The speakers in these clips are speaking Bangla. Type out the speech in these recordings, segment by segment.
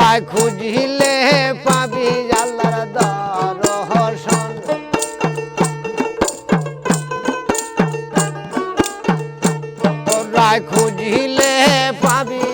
কোথায় খুঁজিলে পাবি আল্লাহর দরহসন কোথায় খুঁজিলে পাবি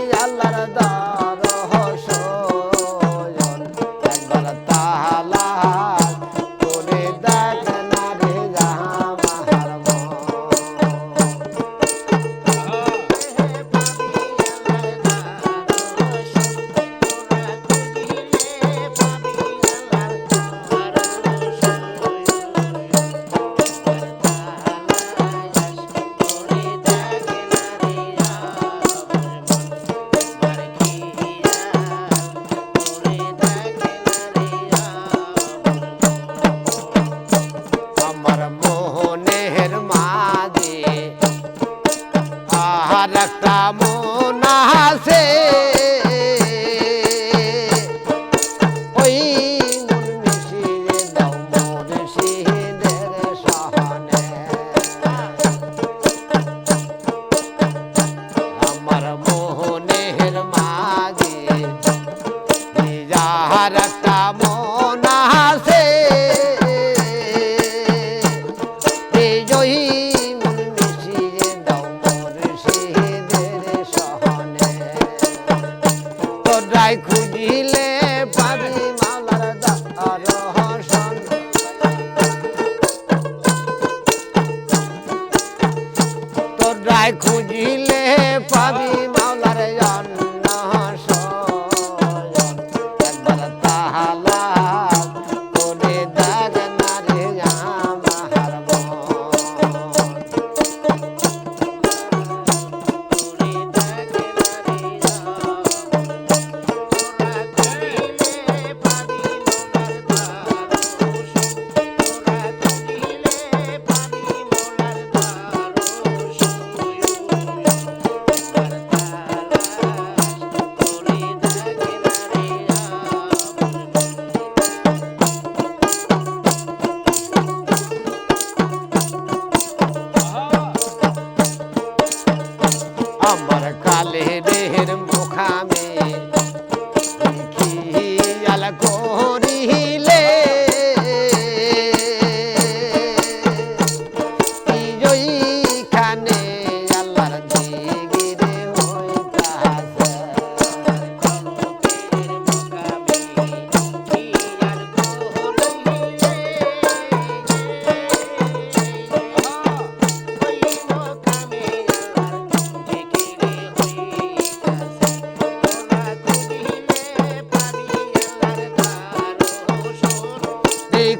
Ama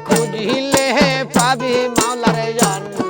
খুঁজিলে পাবি মাওলার জন্ম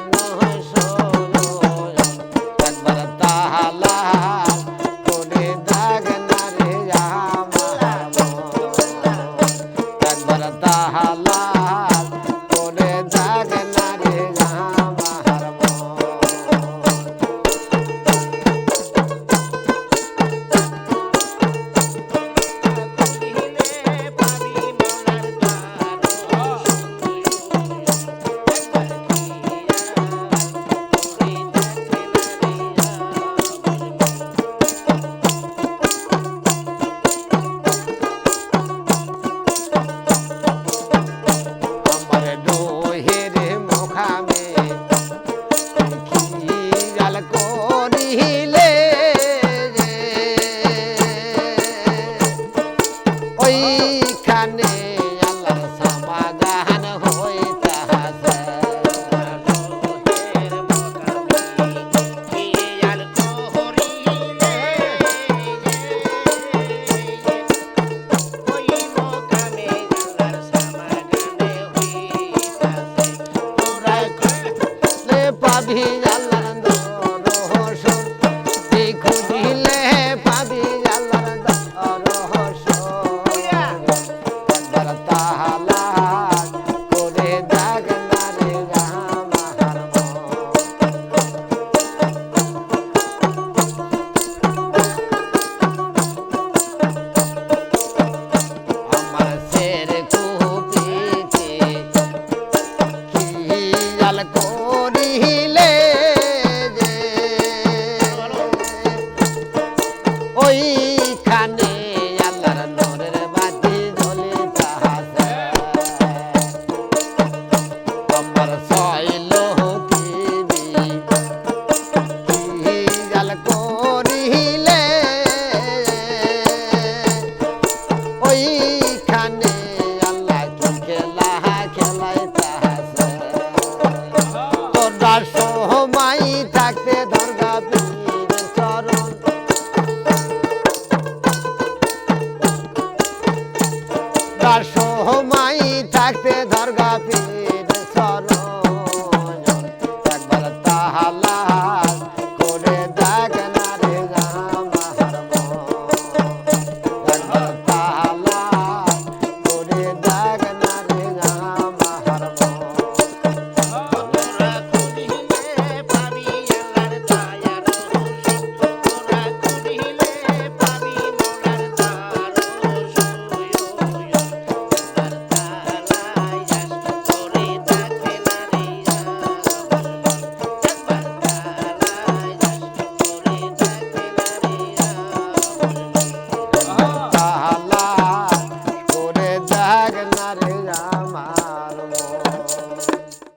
সহমাই থাকতে দরগা